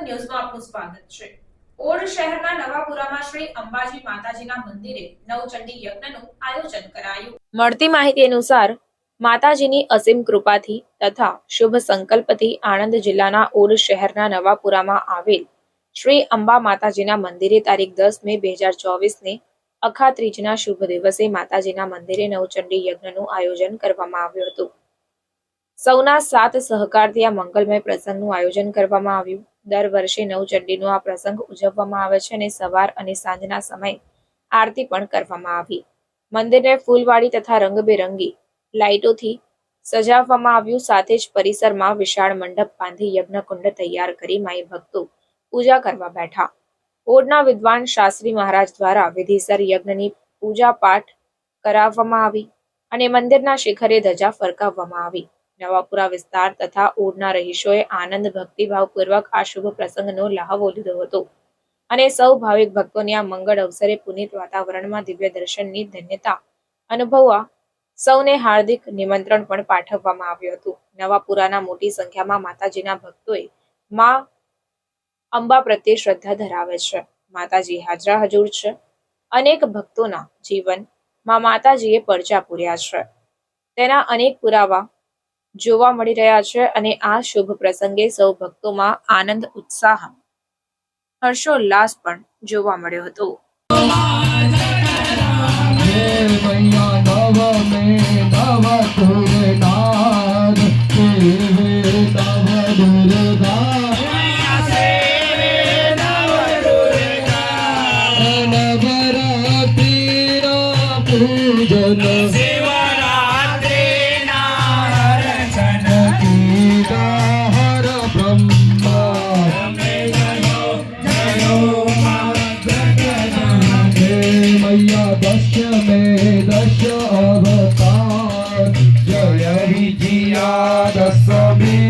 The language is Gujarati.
ન્યૂઝમાં આપનું સ્વાગત છે. ઓડ શહેરના નવાપુરામાં શ્રી અંબાજી માતાજીના મંદિરે નવચંડી યજ્ઞનું આયોજન કરાયું. મળતી માહિતી અનુસાર માતાજીની અસીમ કૃપાથી તથા શુભ સંકલ્પથી આણંદ જિલ્લાના ઓડ શહેરના નવાપુરામાં આવેલ શ્રી અંબા માતાજીના મંદિરે તારીખ દસ મે બે હજાર ચોવીસને અખા ત્રીજના શુભ દિવસે માતાજીના મંદિરે નવચંડી યજ્ઞનું આયોજન કરવામાં આવ્યું હતું. સૌના સાત સહકારથી આ મંગલમય પ્રસંગનું આયોજન કરવામાં આવ્યું. દર વર્ષે નવચંડીનો આ પ્રસંગ ઉજવવામાં આવે છે અને સવાર અને સાંજના સમયે આરતી પણ કરવામાં આવી. મંદિરને ફૂલવાળી તથા રંગબેરંગી લાઇટોથી સજાવવામાં આવ્યું. સાથે જ પરિસરમાં વિશાળ મંડપ બાંધી યજ્ઞકુંડ તૈયાર કરી માઈ ભક્તો પૂજા કરવા બેઠા. ઓડના વિદ્વાન શાસ્ત્રી મહારાજ દ્વારા વિધિસર યજ્ઞની પૂજા પાઠ કરાવવામાં આવી અને મંદિરના શિખરે ધજા ફરકાવવામાં આવી. નવાપુરા વિસ્તાર તથા ઓડના રહીશોએ આનંદ ભક્તિભાવપૂર્વક આ શુભ પ્રસંગનો લહાવો લીધો હતો. અને સૌ ભાવિક ભક્તોને આ મંગળ અવસરે પુનિત વાતાવરણમાં દિવ્ય દર્શનની ધન્યતા અનુભવવા સૌને હાર્દિક નિમંત્રણ પણ પાઠવવામાં આવ્યું હતું. નવાપુરાના મોટી સંખ્યામાં માતાજીના ભક્તોએ માં અંબા પ્રત્યે શ્રદ્ધા ધરાવે છે. માતાજી હાજરા હજુર છે. અનેક ભક્તોના જીવનમાં માતાજીએ પરચા પૂર્યા છે. તેના અનેક પુરાવા જોવા મળી રહ્યા છે અને આ શુભ પ્રસંગે સૌ ભક્તોમાં આનંદ ઉત્સાહ હર્ષોલ્લાસ પણ જોવા મળ્યો હતો Goodness. पश्य में दश अवतार जय विजया दशमी